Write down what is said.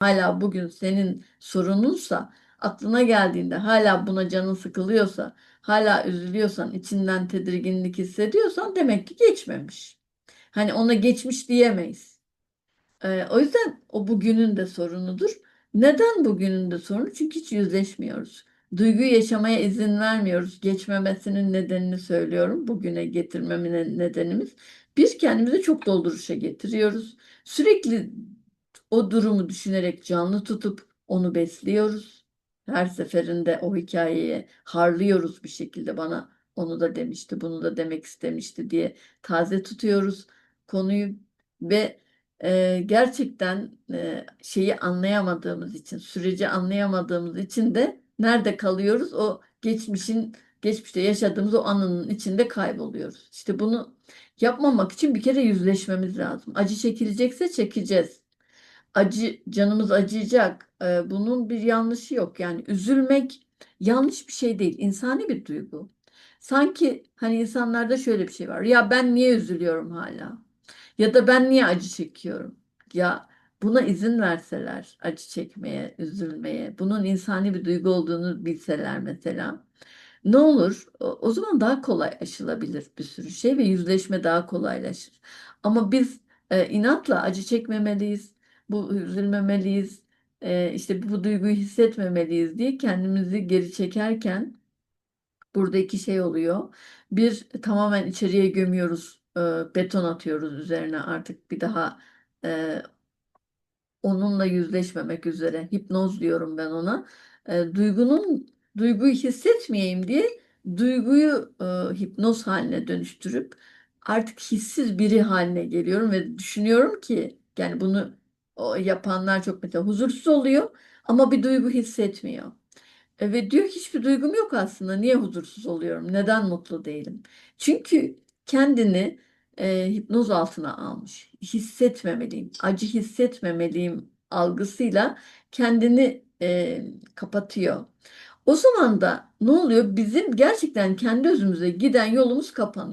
Hâlâ bugün senin sorununsa, aklına geldiğinde hâlâ buna canın sıkılıyorsa, hâlâ üzülüyorsan, içinden tedirginlik hissediyorsan demek ki geçmemiş. Hani ona geçmiş diyemeyiz. Eee, o yüzden o bugünün de sorunudur. Neden bugünün de sorunu? Çünkü hiç yüzleşmiyoruz. Duyguyu yaşamaya izin vermiyoruz. Geçmemesinin nedenini söylüyorum. Bugüne getirmemenin nedenimiz. Bir, kendimizi çok dolduruşa getiriyoruz. Sürekli o durumu düşünerek canlı tutup onu besliyoruz. Her seferinde o hikâyeye harlıyoruz bir şekilde. Bana onu da demişti, bunu da demek istemişti diye taze tutuyoruz konuyu ve, eee, gerçekten, eee, şeyi anlayamadığımız için, süreci anlayamadığımız için de nerede kalıyoruz? O geçmişin geçmişte yaşadığımız o anının içinde kayboluyoruz. İşte bunu yapmamak için bir kere yüzleşmemiz lazım. Acı çekilecekse çekeceğiz. Acı canımız acıyacak. Eee, bunun bir yanlışı yok. Yani üzülmek yanlış bir şey değil. İnsani bir duygu. Sanki, hani, insanlarda şöyle bir şey var: "Ya, ben niye üzülüyorum hâlâ? Ya da ben niye acı çekiyorum?" Ya, buna izin verseler acı çekmeye, üzülmeye, bunun insani bir duygu olduğunu bilseler mesela, ne olur? O zaman daha kolay aşılabilir bir sürü şey ve yüzleşme daha kolaylaşır. Ama biz, eee, inatla acı çekmemeliyiz, bu üzülmemeliyiz, eee, işte, bu duyguyu hissetmemeliyiz diye kendimizi geri çekerken burada 2 şey oluyor. 1 tamamen içeriye gömüyoruz, ııı, beton atıyoruz üzerine artık bir daha, eee, onunla yüzleşmemek üzere. Hipnoz diyorum ben ona. Eee, duygunun duyguyu hissetmeyeyim diye duyguyu, ııı, hipnoz hâline dönüştürüp artık hissiz biri hâline geliyorum ve düşünüyorum ki, yani, bunu o yapanlar çok mesela huzursuz oluyor ama bir duygu hissetmiyor. Eee, ve diyor hiçbir duygum yok aslında. Niye huzursuz oluyorum? Neden mutlu değilim? Çünkü kendini, eee, hipnoz altına almış. Hissetmemeliyim, acı hissetmemeliyim algısıyla kendini, eee, kapatıyor. O zaman da ne oluyor? Bizim gerçekten kendi özümüze giden yolumuz kapanıyor.